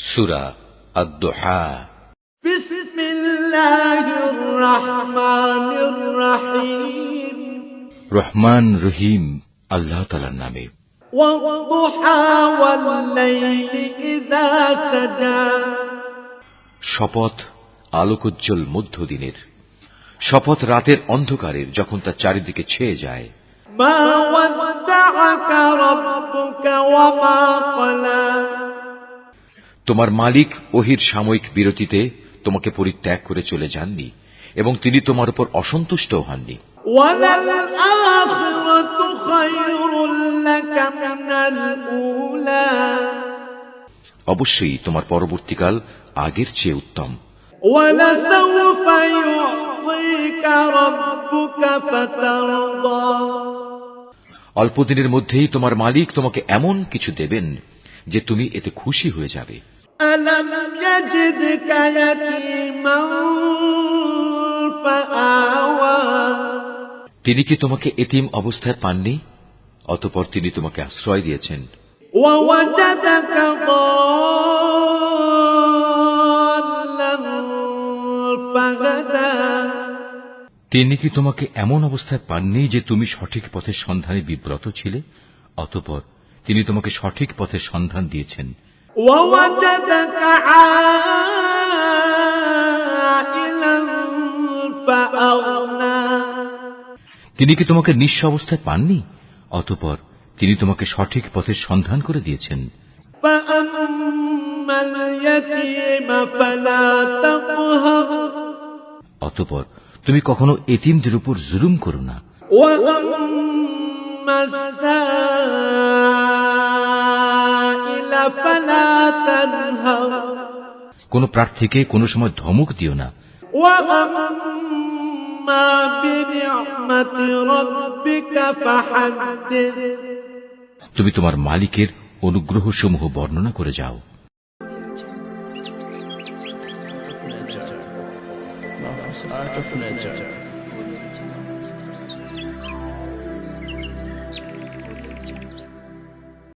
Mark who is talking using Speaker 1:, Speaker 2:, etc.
Speaker 1: সুরা আদ্দোহা। রহমান রহিম আল্লাহ তালার নামে। শপথ আলোকোজ্জ্বল মধ্য দিনের শপথ রাতের অন্ধকারের যখন তার চারিদিকে ছেয়ে যায়।
Speaker 2: মা
Speaker 1: তোমার মালিক ওহির সাময়িক বিরতিতে তোমাকে পরিত্যাগ করে চলে যাননি এবং তিনি তোমার উপর অসন্তুষ্ট হননি। অবশ্যই তোমার পরবর্তীকাল আগের চেয়ে উত্তম। অল্পদিনের মধ্যেই তোমার মালিক তোমাকে এমন কিছু দেবেন যে তুমি এতে খুশি হয়ে যাবে।
Speaker 2: ألم يجدك يتيما فآوى
Speaker 1: তিনি কি তোমাকে এতিম অবস্থায় পাননি অতপর তিনি তোমাকে আশ্রয় দিয়েছেন
Speaker 2: ووجدك ضالا فهدى
Speaker 1: তিনি কি তোমাকে এমন অবস্থায় পাননি যে তুমি সঠিক পথের সন্ধানে বিব্রত ছিলে অতপর তিনি তোমাকে সঠিক পথের সন্ধান দিয়েছেন
Speaker 2: ووجدك عائلا فأغنى
Speaker 1: তিনি কি তোমাকে নিঃস্ব অবস্থায় পাননি অতপর তিনি তোমাকে সঠিক পথের সন্ধান করে দিয়েছেন
Speaker 2: فأما اليتيم فلا تقهر
Speaker 1: অতপর তুমি কখনো এতিমদের উপর জুলুম করো না কোনো প্রার্থীকে কোনো সময় ধমক দিও না। তুমি তোমার মালিকের অনুগ্রহ সমূহ বর্ণনা করে যাও।
Speaker 3: Of nature.